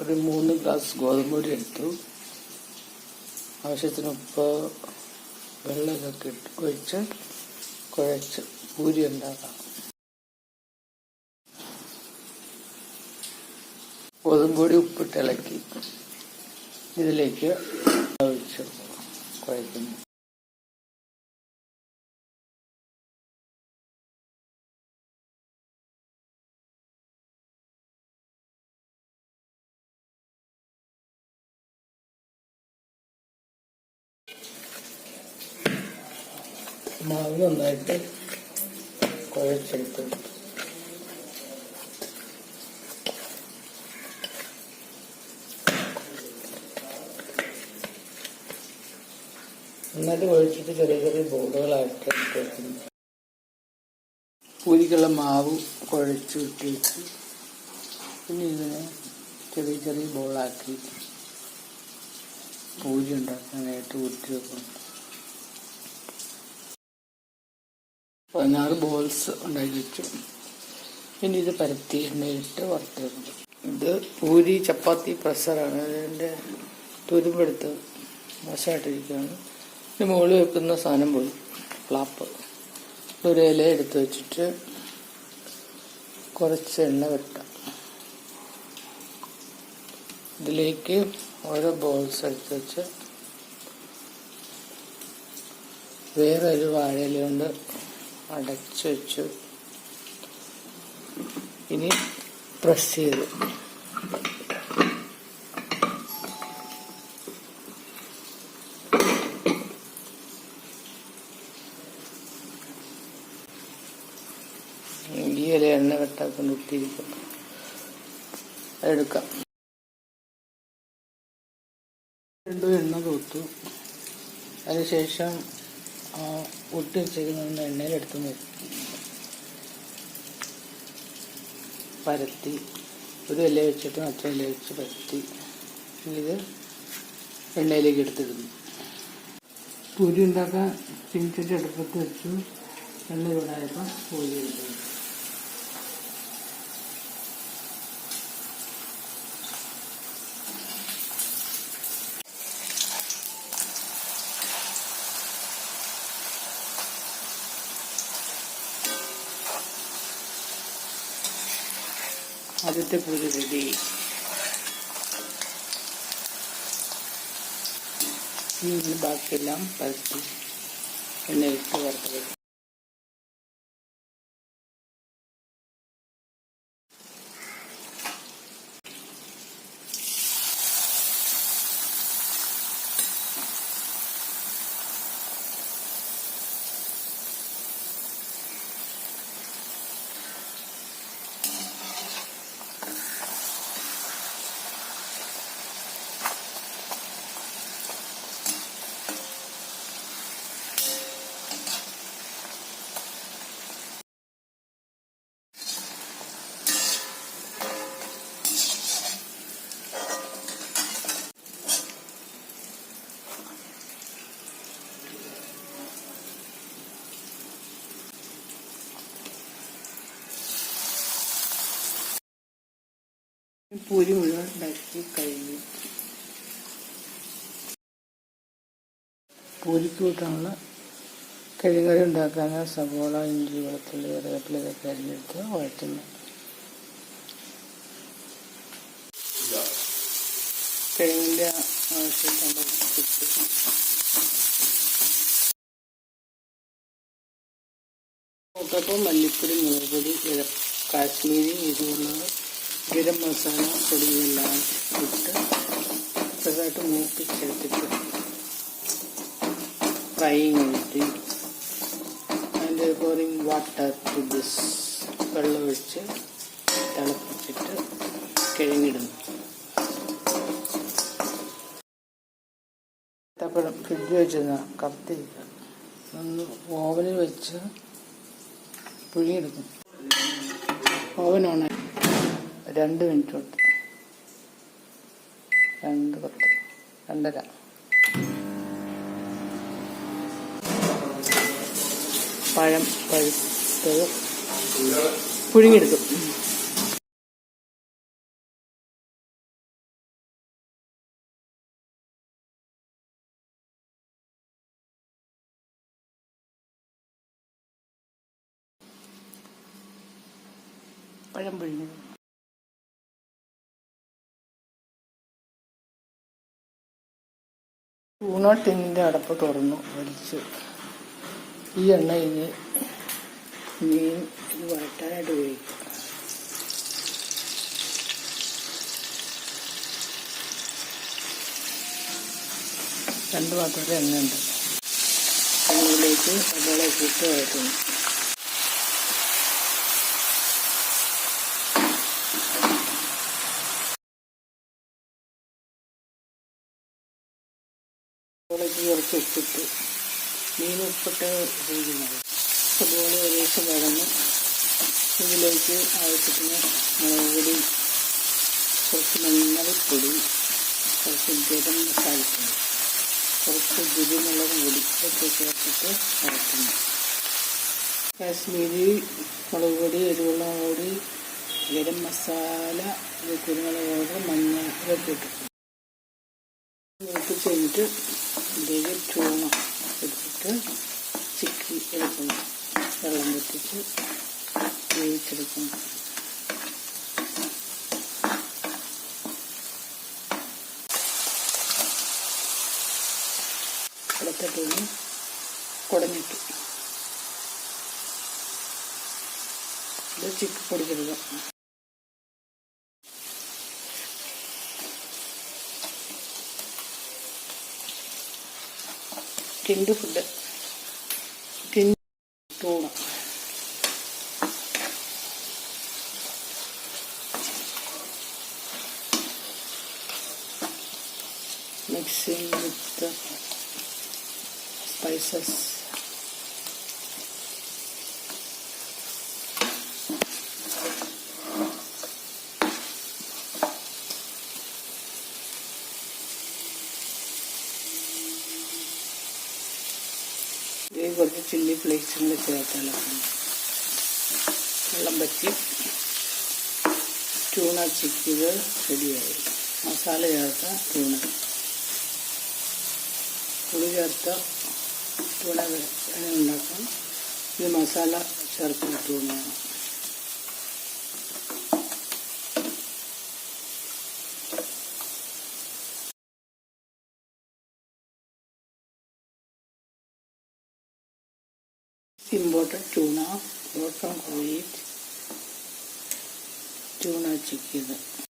ഒരു മൂന്ന് ഗ്ലാസ് ഗോതമ്പ് പൊടി എടുത്തു ആവശ്യത്തിന് ഉപ്പ് വെള്ളമൊക്കെ ഇട്ട് ഒഴിച്ച് കുഴച്ച് പൂരി ഉണ്ടാക്കാം ഗോതമ്പ് പൊടി ഉപ്പിട്ട് ഇളക്കി ഇതിലേക്ക് ഒഴിച്ച് കുഴക്കുന്നു മാവ് നന്നായിട്ട് കുഴച്ചെടുത്ത് നന്നായിട്ട് കുഴച്ചിട്ട് ചെറിയ ചെറിയ ബോളുകളായിട്ട് എടുത്ത് വെക്കുന്നു പൂരിക്കുള്ള മാവ് കുഴച്ചു വിട്ട് പിന്നെ ഇതിനെ ചെറിയ ചെറിയ ബോളാക്കി പൂരി ഉണ്ടാക്കാനായിട്ട് ഊറ്റി വെക്കുന്നു പതിനാറ് ബോൾസ് ഉണ്ടാക്കി വെച്ചു. ഇനി ഇത് പരത്തി എണ്ണയിട്ട് വറുത്തെടുക്കും ഇത് പൂരി ചപ്പാത്തി പ്രഷറാണ് അതിന്റെ തുരുമ്പെടുത്ത് മോശമായിട്ടിരിക്കുകയാണ്. ഇതിന് മുകളിൽ വെക്കുന്ന സാധനം പോയി. ഫ്ലാപ്പ് ഒരു ഇല എടുത്ത് വെച്ചിട്ട് കുറച്ച് എണ്ണ വെട്ടാം. ഇതിലേക്ക് ഓരോ ബോൾസ് എടുത്ത് വെച്ച് വേറൊരു ഒരു വാഴയില കൊണ്ട് അടച്ചു വെച്ചു. ഇനി പ്രസ് ചെയ്തു. ഈ ഇല എണ്ണ വെട്ടാക്കൊണ്ട് ഇട്ടിരിക്കും അതെടുക്കാം. രണ്ടും എണ്ണ തൂത്തു. അതിനുശേഷം ഒട്ടി വെച്ചേക്കുന്ന എണ്ണയിലെടുത്ത് നിർത്തി പരത്തി. ഒരു ഇല വെച്ചിട്ട് മറ്റേ ഇല വെച്ച് പരത്തി. ഇത് എണ്ണയിലേക്ക് എടുത്തിടുന്നു. പൂരി ഉണ്ടാക്കാൻ ചിഞ്ചിട്ട് അടുപ്പത്ത് വെച്ചു. എണ്ണ ചൂടായപ്പോൾ പൂരി എടുത്തു. ആദ്യത്തെ പൂജ റെഡി. ഇനി ബാക്കിയെല്ലാം പരത്തി എണ്ണയിട്ട് വറുത്തത് പൂരി മുഴുവൻ ഉണ്ടാക്കി കഴിഞ്ഞു. പൂരിക്ക് കൂട്ടാനുള്ള കിഴങ്ങറി ഉണ്ടാക്കാൻ സവോള ഇഞ്ചി വെളുത്തുള്ളി കറിവേപ്പില ഇതൊക്കെ അരിഞ്ഞെടുത്ത് വഴറ്റുന്നു. കിഴങ്ങിന്റെ മൂത്തപ്പം മല്ലിപ്പൊടി മുളക് പൊടി കാശ്മീരി ഇതുപോലുള്ള ഗരം മസാല പൊടിയെല്ലാം ഇട്ട് ചെറുതായിട്ട് ചേർത്തിട്ട് ഫ്രൈയിങ് ഇട്ട് അതിന്റെ പോറിങ് വാട്ടർ ടു ദിസ് വെള്ളം ഒഴിച്ച് തിളപ്പിച്ചിട്ട് കിഴങ്ങിടുന്നു. ഏത്തപ്പഴം ഫ്രിഡ്ജ് വെച്ചിരുന്ന കത്തി ഒന്ന് ഓവനിൽ വെച്ച് പുഴിയെടുക്കും ഓവൻ ഓണായി രണ്ട് മിനിറ്റ് കൊടുത്തു. രണ്ട് പത്ത്. രണ്ടര. പഴം പഴുത്തത് പുഴുങ്ങിയെടുക്കും പഴം പിഴിഞ്ഞു ഊണ ടിന്നിന്റെ അടപ്പ് തുറന്നു വലിച്ചു. ഈ എണ്ണ ഇനി മീൻ വഴറ്റാനായിട്ട് ഉപയോഗിക്കും. രണ്ട് പാത്രത്തിൽ എണ്ണയുണ്ട്. എണ്ണയിലേക്ക് അതുപോലെ ഇട്ട് വഴറ്റുന്നു. ഉപ്പിട്ട് മീൻ ഉപ്പിട്ട് ഉപയോഗിക്കുന്നത് അതുപോലെ ഒരു ദിവസം വഴന്ന് ഇതിലേക്ക് ആവശ്യത്തിന് മുളക് പൊടി കുറച്ച് മഞ്ഞൾപ്പൊടി കുറച്ച് ഗരം മസാലപ്പൊടി കുറച്ച് കുരുമുളക് പൊടി ഒക്കെ ചേർത്തിട്ട് വരയ്ക്കുന്നു കാശ്മീരി മുളക് പൊടി എരിവുള്ള പൊടി ഗരം മസാല കുരുമുളക് പൗഡർ മഞ്ഞൾ ഇതൊക്കെ ഇട്ടു കഴിഞ്ഞിട്ട് ഇതിലേക്ക് ചൂണ എടുത്തിട്ട് ചിക്കി എടുക്കണം. വെള്ളം വെട്ടിച്ച് വേവിച്ചെടുക്കണം. എടുത്തിട്ട് കുടഞ്ഞിട്ടു. ഇത് ചിക്കി പൊടിച്ചെടുക്കാം. തിണ്ട് ഫുഡ്. തിണ്ടോണം മിക്സിംഗ് വിത്ത് സ്പൈസസ്. ചില്ലി ഫ്ലേക്സും വെച്ച് ചേർത്താലോ വെള്ളം പറ്റി. ട്യൂണ ചിക്കിത് റെഡിയായി മസാല ചേർത്ത ട്യൂണ പുളി ചേർത്ത ട്യൂണ ഉണ്ടാക്കാം. ഇത് മസാല ചേർത്ത ട്യൂണയാണ് imported tuna bought from Kuwait tuna chicken